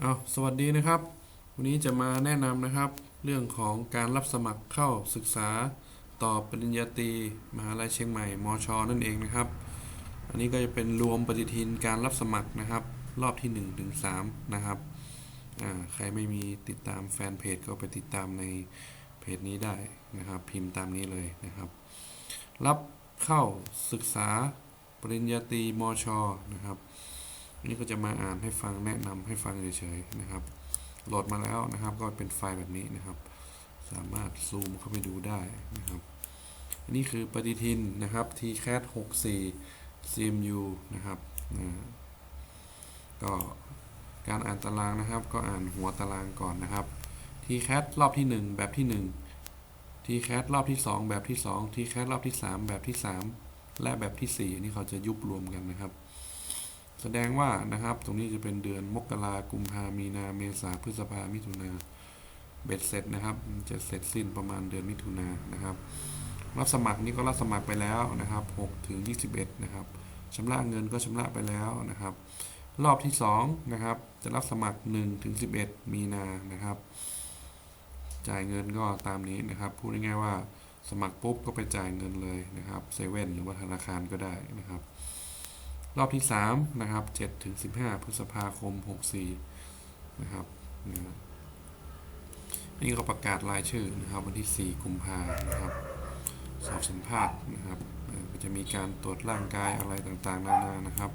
เอาสวัสดีนะครับ วันนี้จะมาแนะนำนะครับ เรื่องของการรับสมัครเข้าศึกษาต่อปริญญาตรีมหาลัยเชียงใหม่มช นั่นเองนะครับ อันนี้ก็จะเป็นรวมปฏิทินการรับสมัครนะครับ รอบที่1ถึง3นะครับใครไม่มีติดตามแฟนเพจก็ไปติดตามในเพจนี้ได้นะครับ พิมพ์ตามนี้เลยนะครับ รับเข้าศึกษาปริญญาตรีมชนะครับ นี่ก็จะมาอ่านให้ฟังแนะนำให้ฟังเฉยๆนะครับ โหลดมาแล้วนะครับ ก็เป็นไฟล์แบบนี้นะครับ สามารถซูมเข้าไปดูได้นะครับ อันนี้คือปฏิทินนะครับ TCAT 64 CMU นะครับก็การอ่านตารางนะครับ ก็อ่านหัวตารางก่อนนะครับ TCAT รอบที่ 1 แบบที่ 1 TCAT รอบที่ 2 แบบที่ 2 TCAT รอบที่ 3 แบบที่ 3 และแบบที่4อันนี้เขาจะยุบรวมกันนะครับ แสดงว่านะครับ ตรงนี้จะเป็นเดือนมกรากุมภามีนาเมษาพฤษภามิถุนาเบ็ดเสร็จนะครับ จะเสร็จสิ้นประมาณเดือนมิถุนานะครับ รับสมัครนี่ก็รับสมัครไปแล้วนะครับ6ถึง21 นะครับชำระเงินก็ชำระไปแล้วนะครับ รอบที่2นะครับจะรับสมัคร1ถึง11 มีนานะครับ จ่ายเงินก็ตามนี้นะครับ พูดง่ายๆว่าสมัครปุ๊บก็ไปจ่ายเงินเลยนะครับเซเว่นหรือว่าธนาคารก็ได้นะครับ รอบที่3นะครับ7ถึง15 พฤษภาคม 64 นะครับนะนี่ก็ประกาศรายชื่อนะครับ วันที่ 4 กุมภานะครับ สอบสัมภาษณ์นะครับจะมีการตรวจร่างกายอะไรต่างๆ นานานะครับ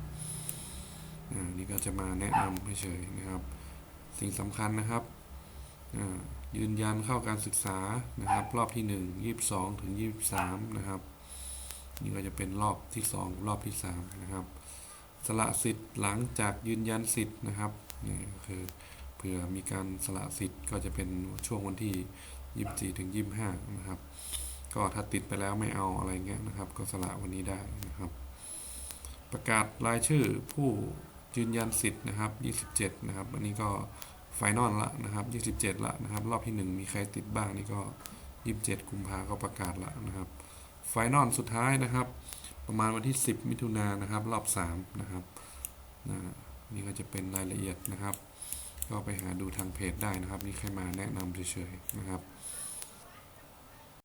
อ่านี่ก็จะมาแนะนำเฉยๆนะครับ สิ่งสำคัญนะครับยืนยันเข้าการศึกษานะครับ รอบที่ 1 22 ถึง 23 นะครับ นี่ก็จะเป็นรอบที่ 2 รอบที่ 3 นะครับ สละสิทธิ์หลังจากยืนยันสิทธิ์นะครับนี่คือเผื่อมีการสละสิทธิ์ก็จะเป็นช่วงวันที่ 24ถึง25 นะครับ ก็ถ้าติดไปแล้วไม่เอาอะไรเงี้ยนะครับ ก็สละวันนี้ได้นะครับ ประกาศรายชื่อผู้ยืนยันสิทธิ์นะครับ 27 นะครับ อันนี้ก็ไฟนอลละนะครับ 27 ละนะครับ รอบที่ 1 มีใครติดบ้างนี่ก็ 27 กุมภาก็ประกาศละนะครับ ไฟนอลสุดท้ายนะครับ ประมาณวันที่ 10 มิถุนายนนะครับ รอบ 3 นะครับนะนี่ก็จะเป็นรายละเอียดนะครับ ก็ไปหาดูทางเพจได้นะครับ นี่แค่มาแนะนำเฉยๆนะครับ